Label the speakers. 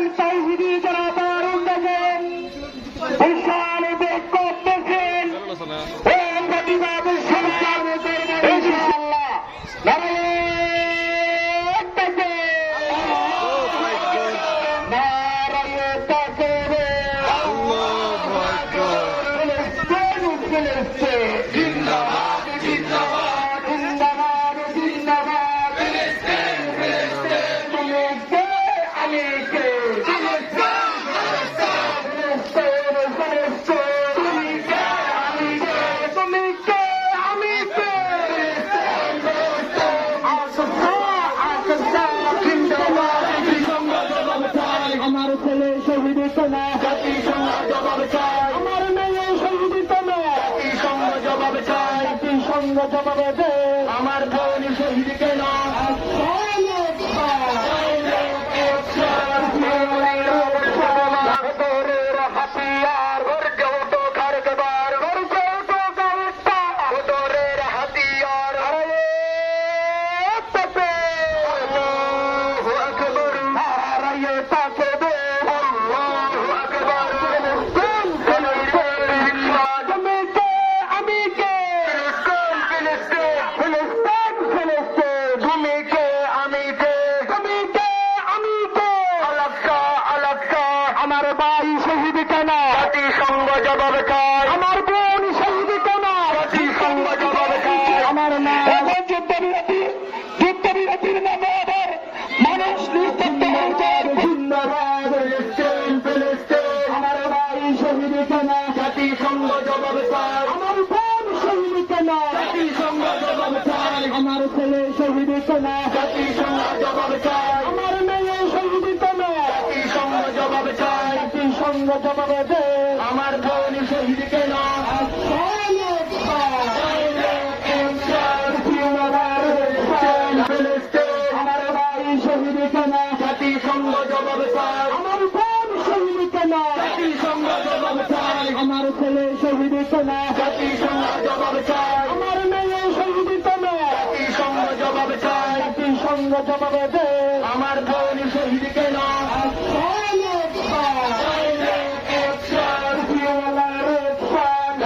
Speaker 1: হুসেন
Speaker 2: তৌহিদি যারা দারুণ
Speaker 1: দেখে বিশাল বেগ করতেছেন।
Speaker 2: Let's go. কেন
Speaker 1: জাতিসংঘ জবাব চাই
Speaker 2: আমার মেয়ে শহীদ কেন
Speaker 1: জাতিসংঘ জবাব চাই
Speaker 2: জাতিসংঘ জবাব
Speaker 1: আমার বোন শহীদ কেন
Speaker 2: হাতিয়ার জবাব চাই
Speaker 1: আমার বোন শহীদ কেন
Speaker 2: চাই
Speaker 1: আমার মা। এখন যুদ্ধবিরতি যুদ্ধবিরতির নামে আবার মানুষ নিস্তব্ধ হয়েছে
Speaker 2: জিন্দাবাদ ফিলিস্তিন ফিলিস্তিন
Speaker 1: আমার ভাই শহীদ কেন শহীদ কেন ছেলে শহীদ কেন
Speaker 2: চাই জবাব
Speaker 1: দে
Speaker 2: আমার বোন শহীদ কেন
Speaker 1: আমার ভাই শহীদ কেন
Speaker 2: জবাব
Speaker 1: আমার বোন শহীদ কেন
Speaker 2: জাতিসংঘ জবাব চাই।
Speaker 1: আমার ছেলে শহীদ কেন
Speaker 2: জবাব
Speaker 1: আমার মেয়ে শহীদ কেন
Speaker 2: জবাব চাই।
Speaker 1: জাতিসংঘ জবাব
Speaker 2: আমার বোন শহীদ কেন